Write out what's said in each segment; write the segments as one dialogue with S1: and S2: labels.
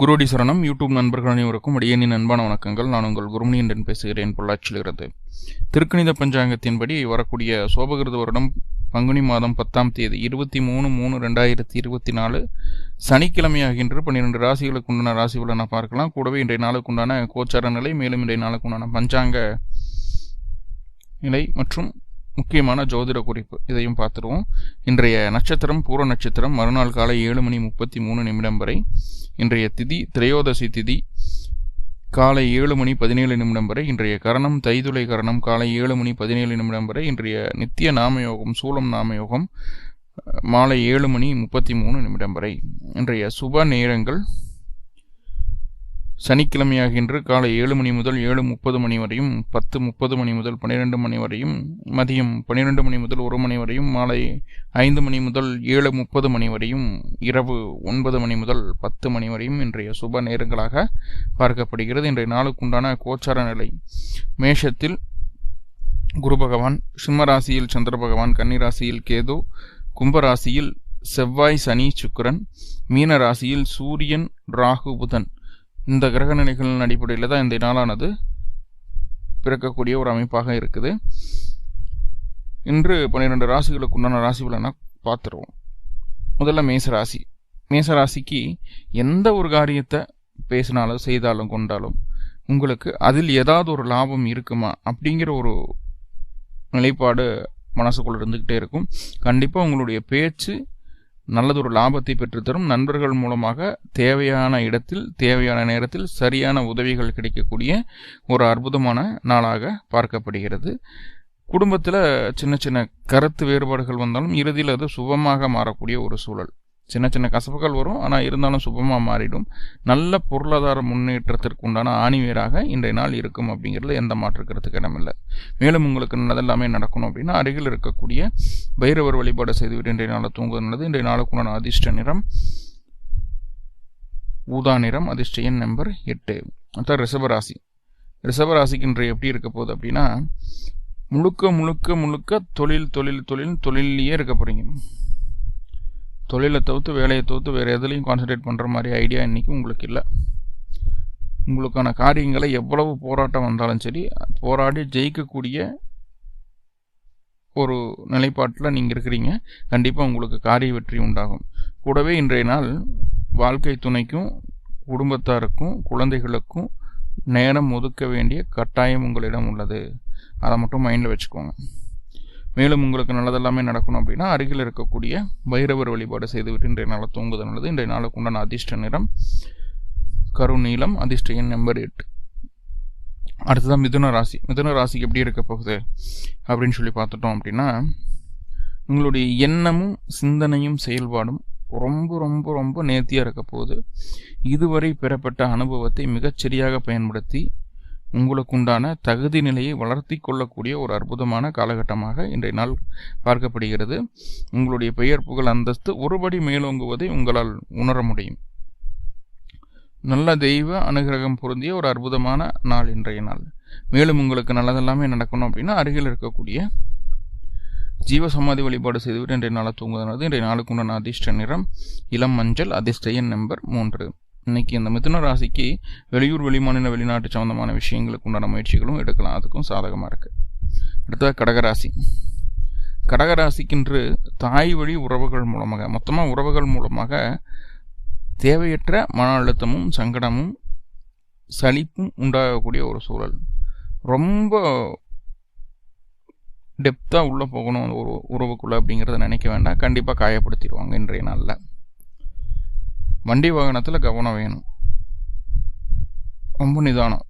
S1: குருடி சரணம். யூடியூப் நண்பர்கள் அனைவருக்கும் அடியனின் அன்பான வணக்கங்கள். நான் உங்கள் குருமணி என்று பேசுகிறேன் பொள்ளாச்சியிலிருந்து திருக்கணித பஞ்சாங்கத்தின்படி வரக்கூடிய சோபகிருத வருடம் பங்குனி மாதம் பத்தாம் தேதி இருபத்தி மூணு மூணு ரெண்டாயிரத்தி இருபத்தி நாலு சனிக்கிழமையாகின்ற பன்னிரெண்டு ராசிகளுக்கு உண்டான ராசி பலனை பார்க்கலாம். கூடவே இன்றைய நாளுக்கு உண்டான கோச்சார நிலை மேலும் இன்றைய நாளுக்கு உண்டான பஞ்சாங்க நிலை மற்றும் முக்கியமான ஜோதிட குறிப்பு. இதையும் பார்த்துருவோம். இன்றைய நட்சத்திரம் பூர நட்சத்திரம் மறுநாள் காலை ஏழு மணி முப்பத்தி மூணு நிமிடம் வரை. இன்றைய திதி திரையோதசி திதி காலை ஏழு மணி பதினேழு நிமிடம் வரை. இன்றைய கரணம் தைதுளை கரணம் காலை ஏழு மணி பதினேழு நிமிடம் வரை. இன்றைய நித்திய நாமயோகம் சூலம் நாமயோகம் மாலை ஏழு மணி முப்பத்தி மூணு நிமிடம் வரை. இன்றைய சுப நேரங்கள் சனிக்கிழமையாகின்ற காலை ஏழு மணி முதல் ஏழு முப்பது மணி வரையும் பத்து முப்பது மணி முதல் பன்னிரெண்டு மணி வரையும் மதியம் பன்னிரெண்டு மணி முதல் ஒரு மணி வரையும் மாலை ஐந்து மணி முதல் ஏழு முப்பது மணி வரையும் இரவு ஒன்பது மணி முதல் பத்து மணி வரையும் இன்றைய சுப நேரங்களாக பார்க்கப்படுகிறது. இன்றைய நாளுக்குண்டான கோச்சார நிலை. மேஷத்தில் குரு பகவான் சிம்மராசியில் சந்திர பகவான் கன்னி ராசியில் கேது கும்பராசியில் செவ்வாய் சனி சுக்கரன் மீன ராசியில் சூரியன் ராகு புதன். இந்த கிரக நிலைகளின் அடிப்படையில் தான் இந்த நாளானது பிறக்கக்கூடிய ஒரு அமைப்பாக இருக்குது. இன்று பன்னிரெண்டு ராசிகளுக்கு உண்டான ராசி பலனை பார்த்துருவோம். முதல்ல மேச ராசி மேச ராசிக்கு எந்த ஒரு காரியத்தை பேசினாலும் செய்தாலும் கொண்டாலும் உங்களுக்கு அதில் ஏதாவது ஒரு லாபம் இருக்குமா அப்படிங்கிற ஒரு நிலைப்பாடு மனசுக்குள்ள இருந்துக்கிட்டே இருக்கும். கண்டிப்பாக உங்களுடைய பேச்சு நல்லதொரு லாபத்தை பெற்றுத்தரும். நண்பர்கள் மூலமாக தேவையான இடத்தில் தேவையான நேரத்தில் சரியான உதவிகள் கிடைக்கக்கூடிய ஒரு அற்புதமான நாளாக பார்க்கப்படுகிறது. குடும்பத்தில் சின்ன சின்ன கருத்து வேறுபாடுகள் வந்தாலும் இறுதியில் அது சுபமாக மாறக்கூடிய ஒரு சூழல். சின்ன சின்ன கசப்புகள் வரும். ஆனால் இருந்தாலும் சுபமாக மாறிடும். நல்ல பொருளாதார முன்னேற்றத்திற்கு உண்டான ஆணிவேராக இன்றைய நாள் இருக்கும் அப்படிங்கிறது எந்த மாற்று இடமில்லை. மேலும் உங்களுக்கு நல்லதெல்லாமே நடக்கணும் அப்படின்னா அருகில் இருக்கக்கூடிய பைரவர் வழிபாடு செய்துவிட்டு இன்றைய நாளை தூங்குவது நல்லது. இன்றைய நாளுக்குண்டான அதிர்ஷ்ட நிறம் ஊதா நிறம் அதிர்ஷ்ட எண் நம்பர் எட்டு. அடுத்த ரிஷபராசி. ரிஷபராசிக்கு இன்றைய எப்படி இருக்க போகுது அப்படின்னா முழுக்க முழுக்க முழுக்க தொழில் தொழில் தொழில் தொழிலையே இருக்க போகிறீங்க தொழிலை தவிர்த்து வேலையை தவிர்த்து வேறு எதுலேயும் கான்சன்ட்ரேட் பண்ணுற மாதிரி ஐடியா இன்றைக்கி உங்களுக்கு இல்லை. உங்களுக்கான காரியங்களை எவ்வளவு போராட்டம் வந்தாலும் சரி போராடி ஜெயிக்கக்கூடிய ஒரு நிலைப்பாட்டில் நீங்கள் இருக்கிறீங்க. கண்டிப்பாக உங்களுக்கு காரிய வெற்றி உண்டாகும். கூடவே இன்றைய நாள் வாழ்க்கை துணைக்கும் குடும்பத்தாருக்கும் குழந்தைகளுக்கும் நேரம் ஒதுக்க வேண்டிய கட்டாயம் உங்களிடம் உள்ளது. அதை மட்டும் மைண்டில் வச்சுக்கோங்க. மேலும் உங்களுக்கு நல்லதெல்லாமே நடக்கணும் அப்படின்னா அருகில் இருக்கக்கூடிய பைரவர் வழிபாடு செய்துவிட்டு இன்றைய நாளை தூங்குவது நல்லது. இன்றைய நாளுக்கு உண்டான அதிர்ஷ்ட நிறம் கருநீளம் அதிர்ஷ்ட எண் நம்பர் எட்டு அடுத்ததான் மிதுன ராசி. மிதுன ராசிக்கு எப்படி இருக்க போகுது அப்படின்னு சொல்லி பார்த்துட்டோம் அப்படின்னா உங்களுடைய எண்ணமும் சிந்தனையும் செயல்பாடும் ரொம்ப ரொம்ப ரொம்ப நேர்த்தியாக இருக்க போகுது. இதுவரை பெறப்பட்ட அனுபவத்தை மிகச்சரியாக பயன்படுத்தி உங்களுக்குண்டான தகுதி நிலையை வளர்த்தி கொள்ளக்கூடிய ஒரு அற்புதமான காலகட்டமாக இன்றைய நாள் பார்க்கப்படுகிறது. உங்களுடைய பெயர் புகழ் அந்தஸ்து ஒருபடி மேலோங்குவதை உங்களால் உணர முடியும். நல்ல தெய்வ அனுகிரகம் பொருந்திய ஒரு அற்புதமான நாள் இன்றைய நாள். மேலும் உங்களுக்கு நல்லதெல்லாமே நடக்கணும் அப்படின்னா அருகில் இருக்கக்கூடிய ஜீவ சமாதி வழிபாடு செய்துவிட்டு இன்றைய நாளை தூங்குவது இன்றைய நாளுக்கு உண்டான அதிர்ஷ்ட நிறம் இளம் மஞ்சள் அதிர்ஷ்ட எண் நம்பர் மூன்று. இன்னைக்கு இந்த மிதுன ராசிக்கு வெளியூர் வெளிமாநில வெளிநாட்டு சம்மந்தமான விஷயங்களுக்கு உண்டான முயற்சிகளும் எடுக்கலாம். அதுக்கும் சாதகமாக இருக்குது அடுத்தது கடகராசி. கடகராசிக்கென்று தாய் வழி உறவுகள் மூலமாக மொத்தமாக உறவுகள் மூலமாக தேவையற்ற மன அழுத்தமும் சங்கடமும் சலிப்பும் உண்டாகக்கூடிய ஒரு சூழல். ரொம்ப டெப்த்தாக உள்ளே போகணும் அந்த ஒரு உறவுக்குள்ளே அப்படிங்கிறத நினைக்க வேண்டாம். கண்டிப்பாக காயப்படுத்திடுவாங்க இன்றைய நாளில். வண்டி வாகனத்தில் கவனம் வேணும். ரொம்ப நிதானம்.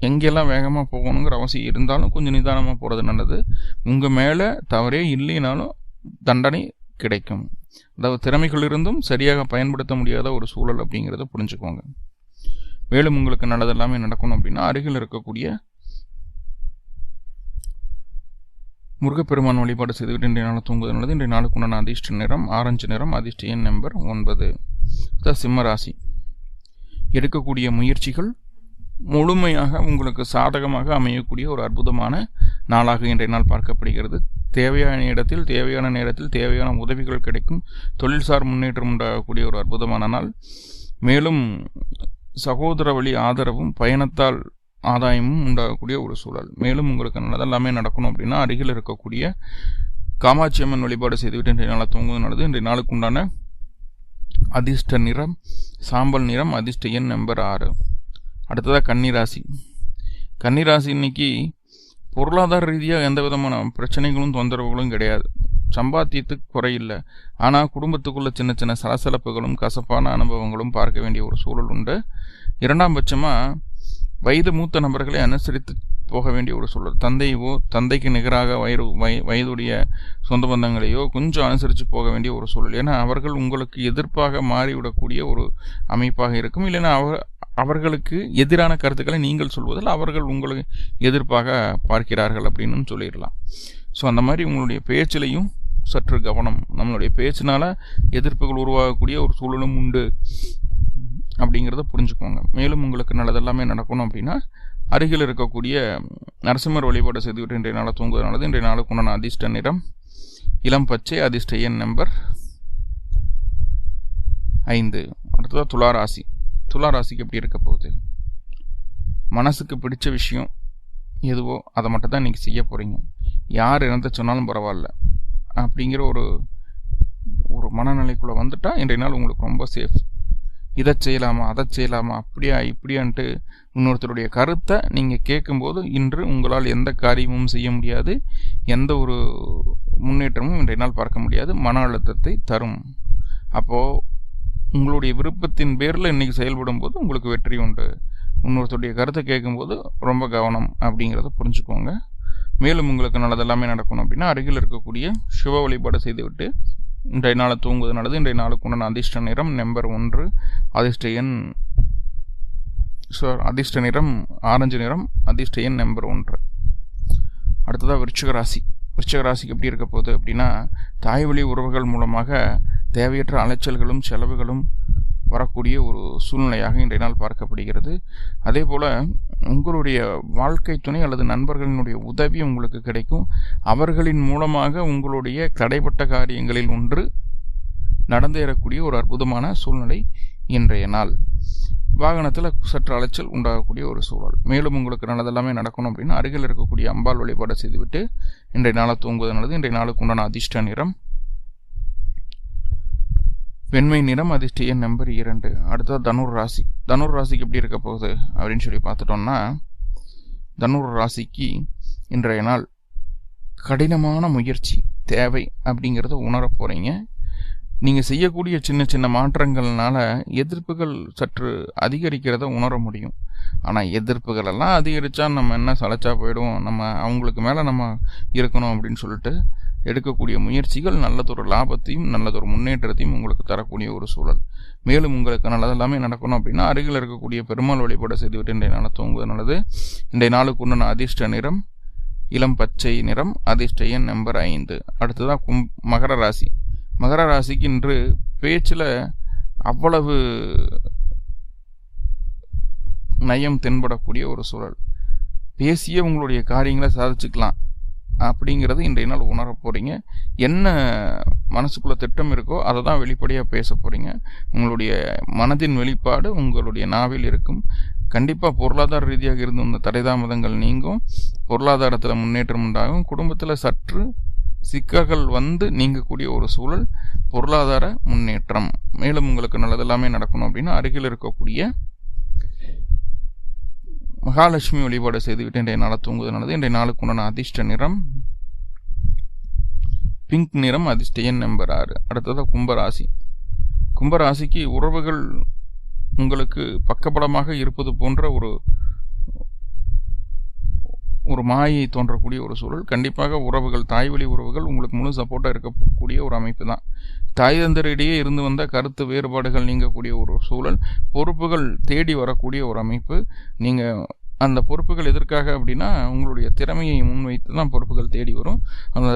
S1: எங்கெல்லாம் வேகமாக போகணுங்கிற அவசியம் இருந்தாலும் கொஞ்சம் நிதானமாக போகிறது நல்லது. உங்கள் மேலே தவறே இல்லைனாலும் தண்டனை கிடைக்கும். அதாவது திறமைகள் இருந்தும் சரியாக பயன்படுத்த முடியாத ஒரு சூழல் அப்படிங்கிறத புரிஞ்சுக்கோங்க. மேலும் உங்களுக்கு நல்லது எல்லாமே நடக்கணும் அப்படின்னா அருகில் இருக்கக்கூடிய முருகப்பெருமான் வழிபாடு செய்துவிட்டு இன்றைய நாள் தூங்குவது நல்லது. இன்றைய நாளுக்கு உண்டான அதிர்ஷ்ட நிறம் ஆரஞ்சு நிறம் அதிர்ஷ்ட எண் நம்பர் ஒன்பது. சிம்ம ராசி எடுக்கக்கூடிய முயற்சிகள் முழுமையாக உங்களுக்கு சாதகமாக அமையக்கூடிய ஒரு அற்புதமான நாளாக இன்றைய நாள் பார்க்கப்படுகிறது. தேவையான இடத்தில் தேவையான நேரத்தில் தேவையான உதவிகள் கிடைக்கும். தொழில்சார் முன்னேற்றம் உண்டாகக்கூடிய ஒரு அற்புதமான நாள். மேலும் சகோதர வழி ஆதரவும் பயணத்தால் ஆதாயமும் உண்டாகக்கூடிய ஒரு சூழல். மேலும் உங்களுக்கு நல்லதெல்லாமே நடக்கணும் அப்படின்னா அருகில் இருக்கக்கூடிய காமாட்சி அம்மன் வழிபாடு செய்துவிட்டு இன்றைய நாளை தூங்குவது நல்லது. இன்றைய நாளுக்கு உண்டான அதிர்ஷ்ட நிறம் சாம்பல் நிறம் அதிர்ஷ்ட எண் நம்பர் ஆறு. அடுத்ததாக கன்னிராசி. கன்னிராசி இன்னைக்கு பொருளாதார ரீதியாக எந்த விதமான பிரச்சனைகளும் தொந்தரவுகளும் கிடையாது. சம்பாத்தியத்துக்கு குறையில்லை ஆனால் குடும்பத்துக்குள்ள சின்ன சின்ன சலசலப்புகளும் கசப்பான அனுபவங்களும் பார்க்க வேண்டிய ஒரு சூழல் உண்டு. இரண்டாம் பட்சமாக வயது மூத்த நபர்களை அனுசரித்து போக வேண்டிய ஒரு சூழல். தந்தையோ தந்தைக்கு நிகராக வயது வய வயதுடைய சொந்த பந்தங்களையோ கொஞ்சம் அனுசரித்து போக வேண்டிய ஒரு சூழல். ஏன்னா அவர்கள் உங்களுக்கு எதிர்ப்பாக மாறிவிடக்கூடிய ஒரு அமைப்பாக இருக்கும். இல்லைன்னா அவர் அவர்களுக்கு எதிரான கருத்துக்களை நீங்கள் சொல்வதில் அவர்கள் உங்களை எதிர்ப்பாக பார்க்கிறார்கள் அப்படின்னு சொல்லிடலாம். ஸோ அந்த மாதிரி உங்களுடைய பேச்சிலையும் சற்று கவனம். நம்மளுடைய பேச்சினால எதிர்ப்புகள் உருவாகக்கூடிய ஒரு சூழலும் உண்டு. அப்படிங்கிறத புரிஞ்சுக்கோங்க. மேலும் உங்களுக்கு நல்லதெல்லாமே நடக்கணும் அப்படின்னா அருகில் இருக்கக்கூடிய நரசிம்மர் வழிபாடு செய்துவிட்டு இன்றைய நாளை தூங்குவது இன்றைய நாளுக்கு உண்டான அதிர்ஷ்ட நிறம் இளம் பச்சை அதிர்ஷ்ட எண் நம்பர் ஐந்து. அடுத்ததாக துளாராசி துளாராசிக்கு எப்படி இருக்க போகுது? மனசுக்கு பிடிச்ச விஷயம் எதுவோ அதை மட்டும் தான் இன்றைக்கி செய்ய போகிறீங்க யார் இறந்து சொன்னாலும் பரவாயில்ல. அப்படிங்கிற ஒரு ஒரு மனநிலைக்குள்ளே வந்துட்டால் இன்றைய நாள் உங்களுக்கு ரொம்ப சேஃப் இதை செய்யலாமா அதை செய்யலாமா அப்படியா இப்படியான்ட்டு இன்னொருத்தருடைய கருத்தை நீங்கள் கேட்கும்போது இன்று உங்களால் எந்த காரியமும் செய்ய முடியாது எந்த ஒரு முன்னேற்றமும் இன்றைய நாள் பார்க்க முடியாது மன அழுத்தத்தை தரும். அப்போது உங்களுடைய விருப்பத்தின் பேரில் இன்றைக்கி செயல்படும் போது உங்களுக்கு வெற்றி உண்டு. இன்னொருத்தருடைய கருத்தை கேட்கும்போது ரொம்ப கவனம் அப்படிங்கிறத புரிஞ்சுக்கோங்க. மேலும் உங்களுக்கு நல்லதெல்லாமே நடக்கணும் அப்படின்னா அருகில் இருக்கக்கூடிய சிவ வழிபாடு செய்துவிட்டு இன்றைய நாளை தூங்குவது நல்லது. இன்றைய நாளுக்கு உண்டான அதிர்ஷ்ட நிறம் நம்பர் ஒன்று அதிர்ஷ்ட எண் சார் அதிர்ஷ்ட நிறம் ஆரஞ்சு நிறம் அதிர்ஷ்ட எண் நம்பர் ஒன்று. அடுத்ததாக விருச்சிக ராசி. விருச்சிக ராசிக்கு எப்படி இருக்க போகுது அப்படின்னா தாய் வழி உறவுகள் மூலமாக தேவையற்ற அலைச்சல்களும் செலவுகளும் வரக்கூடிய ஒரு சூழ்நிலையாக இன்றைய நாள் பார்க்கப்படுகிறது. அதே போல் உங்களுடைய வாழ்க்கை துணை அல்லது நண்பர்களினுடைய உதவி உங்களுக்கு கிடைக்கும். அவர்களின் மூலமாக உங்களுடைய தடைப்பட்ட காரியங்களில் ஒன்று நடந்தேறக்கூடிய ஒரு அற்புதமான சூழ்நிலை இன்றைய நாள். வாகனத்தில் சற்று அலைச்சல் உண்டாகக்கூடிய ஒரு சூழல். மேலும் உங்களுக்கு நல்லதெல்லாமே நடக்கணும் அப்படின்னா அருகில் இருக்கக்கூடிய அம்பாள் வழிபாடு செய்துவிட்டு இன்றைய நாளை தூங்குவது நல்லது. இன்றைய நாளுக்கு உண்டான அதிர்ஷ்ட நிறம் வெண்மை நிறம் அதிர்ஷ்ட எண் நம்பர் இரண்டு. அடுத்தது தனுர் ராசி. தனுர் ராசிக்கு எப்படி இருக்க போகுது அப்படின்னு சொல்லி பார்த்துட்டோம்னா தனுர் ராசிக்கு இன்றைய நாள் கடினமான முயற்சி தேவை அப்படிங்கிறத உணர போகிறீங்க நீங்கள் செய்யக்கூடிய சின்ன சின்ன மாற்றங்கள்னால எதிர்ப்புகள் சற்று அதிகரிக்கிறத உணர முடியும். ஆனால் எதிர்ப்புகள் எல்லாம் அதிகரித்தா நம்ம என்ன சளைச்சா போயிடுவோம் நம்ம அவங்களுக்கு மேலே நம்ம இருக்கணும் அப்படின்னு சொல்லிட்டு எடுக்கக்கூடிய முயற்சிகள் நல்லதொரு லாபத்தையும் நல்லதொரு முன்னேற்றத்தையும் உங்களுக்கு தரக்கூடிய ஒரு சூழல். மேலும் உங்களுக்கு நல்லதெல்லாமே நடக்கணும் அப்படின்னா அருகில் இருக்கக்கூடிய பெருமாள் வழிபாடு செய்துவிட்டு இன்றைய நாளை தூங்குவது நல்லது. இன்றைய நாளுக்கு உண்டான அதிர்ஷ்ட நிறம் இளம் பச்சை நிறம் அதிர்ஷ்ட எண் நம்பர் ஐந்து. அடுத்ததாக கும் மகர ராசி. மகர ராசிக்கு இன்று பேச்சில் அவ்வளவு நயம் தென்படக்கூடிய ஒரு சூழல். பேசிய உங்களுடைய காரியங்களை சாதிச்சுக்கலாம். அப்படிங்கிறது இன்றைய நாள் உணர போகிறீங்க என்ன மனசுக்குள்ளே திட்டம் இருக்கோ அதை தான் வெளிப்படையாக பேச போகிறீங்க உங்களுடைய மனதின் வெளிப்பாடு உங்களுடைய நாவில் இருக்கும். கண்டிப்பாக பொருளாதார ரீதியாக இருந்து வந்த தடைதாமதங்கள் நீங்கும். பொருளாதாரத்தில் முன்னேற்றம் உண்டாகும். குடும்பத்தில் சற்று சிக்கல்கள் வந்து நீங்கக்கூடிய ஒரு சூழல். பொருளாதார முன்னேற்றம். மேலும் உங்களுக்கு நல்லதெல்லாமே நடக்கணும் அப்படின்னா அருகில் இருக்கக்கூடிய மகாலட்சுமி வழிபாடு செய்துவிட்டு இன்றைய நாளை தூங்குவது நல்லது இன்றைய நாளுக்கு உண்டான அதிர்ஷ்ட நிறம். பிங்க் நிறம் அதிர்ஷ்ட எண் நம்பர் ஆறு. அடுத்ததாக கும்பராசி. கும்பராசிக்கு உறவுகள் உங்களுக்கு பக்கபலமாக இருப்பது போன்ற ஒரு ஒரு மாயை தோன்றக்கூடிய ஒரு சூழல். கண்டிப்பாக உறவுகள் தாய்வழி உறவுகள் உங்களுக்கு முழு சப்போர்ட்டாக இருக்கக்கூடிய ஒரு அமைப்பு தான் தாய் தந்தரிடையே இருந்து வந்த கருத்து வேறுபாடுகள் நீங்கக்கூடிய ஒரு சூழல். பொறுப்புகள் தேடி வரக்கூடிய ஒரு அமைப்பு. நீங்கள் அந்த பொறுப்புகள் எதற்காக அப்படின்னா உங்களுடைய திறமையை முன்வைத்து தான் பொறுப்புகள் தேடி வரும். அந்த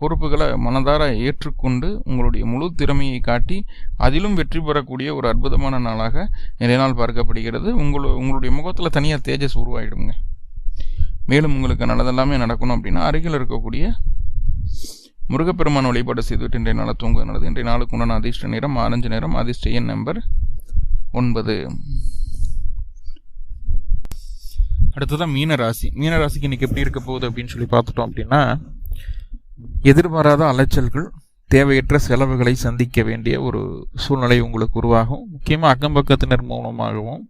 S1: பொறுப்புகளை மனதார ஏற்றுக்கொண்டு உங்களுடைய முழு திறமையை காட்டி அதிலும் வெற்றி பெறக்கூடிய ஒரு அற்புதமான நாளாக நிறைய நாள் பார்க்கப்படுகிறது. உங்களு உங்களுடைய முகத்தில் தனியாக தேஜஸ் உருவாயிடுங்க. மேலும் உங்களுக்கு நல்லதெல்லாமே நடக்கணும் அப்படின்னா அருகில் இருக்கக்கூடிய முருகப்பெருமான் வழிபாடு செய்துவிட்டு இன்றைய நாளை தூங்குவது நல்லது. இன்றைய நாளுக்கு உண்டான அதிர்ஷ்ட நிறம் ஆரஞ்சு நிறம் அதிர்ஷ்ட எண் நம்பர் ஒன்பது. அடுத்ததான் மீன ராசி மீன ராசிக்கு இன்னைக்கு எப்படி இருக்க போகுது அப்படின்னு சொல்லி பார்த்துட்டோம் அப்படின்னா எதிர்பாராத அலைச்சல்கள் தேவையற்ற செலவுகளை சந்திக்க வேண்டிய ஒரு சூழ்நிலை உங்களுக்கு உருவாகும். முக்கியமாக அக்கம் பக்கத்தினர் மூலமாகவும்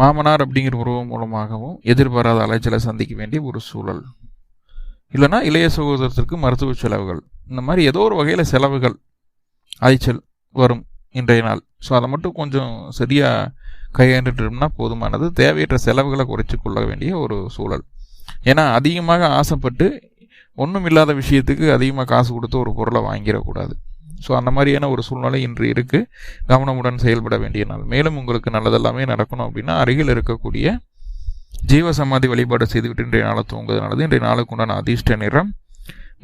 S1: மாமனார் அப்படிங்கிற உறவு மூலமாகவும் எதிர்பாராத அலைச்சலை சந்திக்க வேண்டிய ஒரு சூழல். இல்லைனா இளைய சகோதரத்திற்கு மருத்துவ செலவுகள். இந்த மாதிரி ஏதோ ஒரு வகையில் செலவுகள் அலைச்சல் வரும் இன்றைய நாள். ஸோ அதை மட்டும் கொஞ்சம் சரியாக கையாண்டுட்டோம்னா போதுமானது. தேவையற்ற செலவுகளை குறைச்சி கொள்ள வேண்டிய ஒரு சூழல். ஏன்னா அதிகமாக ஆசைப்பட்டு ஒன்றும் இல்லாத விஷயத்துக்கு அதிகமாக காசு கொடுத்து ஒரு பொருளை வாங்கிடக்கூடாது. ஸோ அந்த மாதிரியான ஒரு சூழ்நிலை இன்று இருக்குது கவனமுடன் செயல்பட வேண்டிய நாள். மேலும் உங்களுக்கு நல்லதெல்லாமே நடக்கணும் அப்படின்னா அருகில் இருக்கக்கூடிய ஜீவ சமாதி வழிபாடு செய்துவிட்டு இன்றைய நாளை தூங்குவது நல்லது. இன்றைய நாளுக்கு உண்டான அதிர்ஷ்ட நிறம்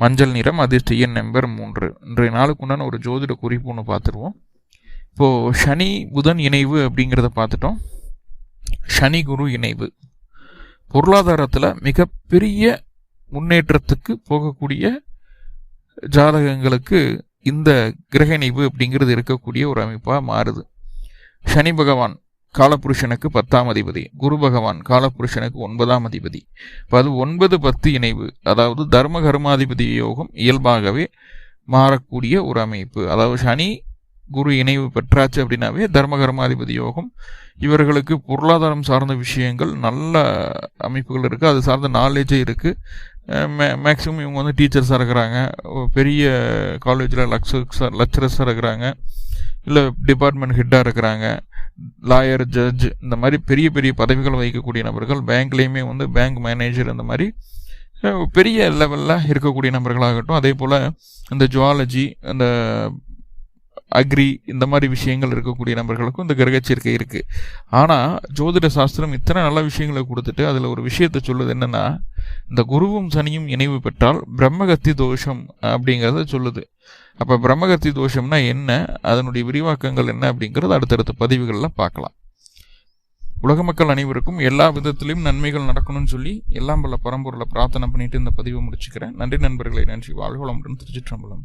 S1: மஞ்சள் நிறம் அதிர்ஷ்ட எண் நம்பர் மூன்று. இன்றைய நாளுக்கு உண்டான ஒரு ஜோதிட குறிப்பு ஒன்று பார்த்துருவோம். இப்போது சனி புதன் இணைவு அப்படிங்கிறத பார்த்துட்டோம். சனி குரு இணைவு. பொருளாதாரத்தில் மிகப்பெரிய முன்னேற்றத்துக்கு போகக்கூடிய ஜாதகங்களுக்கு இந்த கிரக இணைவு அப்படிங்கிறது இருக்கக்கூடிய ஒரு அமைப்பாக மாறுது. சனி பகவான் காலபுருஷனுக்கு பத்தாம் அதிபதி. குரு பகவான் காலபுருஷனுக்கு ஒன்பதாம் அதிபதி. இப்போ அது ஒன்பது பத்து இணைவு. அதாவது தர்ம கர்மாதிபதி யோகம் இயல்பாகவே மாறக்கூடிய ஒரு அமைப்பு. அதாவது சனி குரு இணைவு பெற்றாச்சு அப்படின்னாவே தர்மகர்மாதிபதி யோகம். இவர்களுக்கு பொருளாதாரம் சார்ந்த விஷயங்கள் நல்ல அமைப்புகள் இருக்குது அது சார்ந்த நாலேஜே இருக்குது மே மேக்ஸிமம் இவங்க வந்து டீச்சர்ஸாக இருக்கிறாங்க. பெரிய காலேஜில் லக்ஸர்ஸாக லெக்சரர்ஸாக இருக்கிறாங்க. இல்லை டிபார்ட்மெண்ட் ஹெட்டாக இருக்கிறாங்க. லாயர் ஜட்ஜ் இந்த மாதிரி பெரிய பெரிய பதவிகள் வகிக்கக்கூடிய நபர்கள் பேங்க்லேயுமே வந்து பேங்க் மேனேஜர் இந்த மாதிரி பெரிய லெவலில் இருக்கக்கூடிய நபர்களாகட்டும். அதே போல் இந்த ஜுவாலஜி அந்த அக்ரி இந்த மாதிரி விஷயங்கள் இருக்கக்கூடிய நபர்களுக்கும் இந்த கிரகச்சேர்க்கை இருக்குது ஆனால் ஜோதிட சாஸ்திரம் இத்தனை நல்ல விஷயங்களை கொடுத்துட்டு அதில் ஒரு விஷயத்தை சொல்லுது என்னென்னா இந்த குருவும் சனியும் இணைவு பெற்றால் பிரம்மகத்தி தோஷம் அப்படிங்கிறத சொல்லுது. அப்போ பிரம்மகத்தி தோஷம்னா என்ன? அதனுடைய விரிவாக்கங்கள் என்ன அப்படிங்கிறது அடுத்தடுத்த பதிவுகளில் பார்க்கலாம். உலக மக்கள் அனைவருக்கும் எல்லா விதத்திலையும் நன்மைகள் நடக்கணும்னு சொல்லி எல்லாம் பல பரம்பொருளை பிரார்த்தனை பண்ணிட்டு இந்த பதிவை முடிச்சுக்கிறேன். நன்றி நண்பர்களை நன்றி. வாழ்வளமுடன் திருச்சிற்றம்பலம்.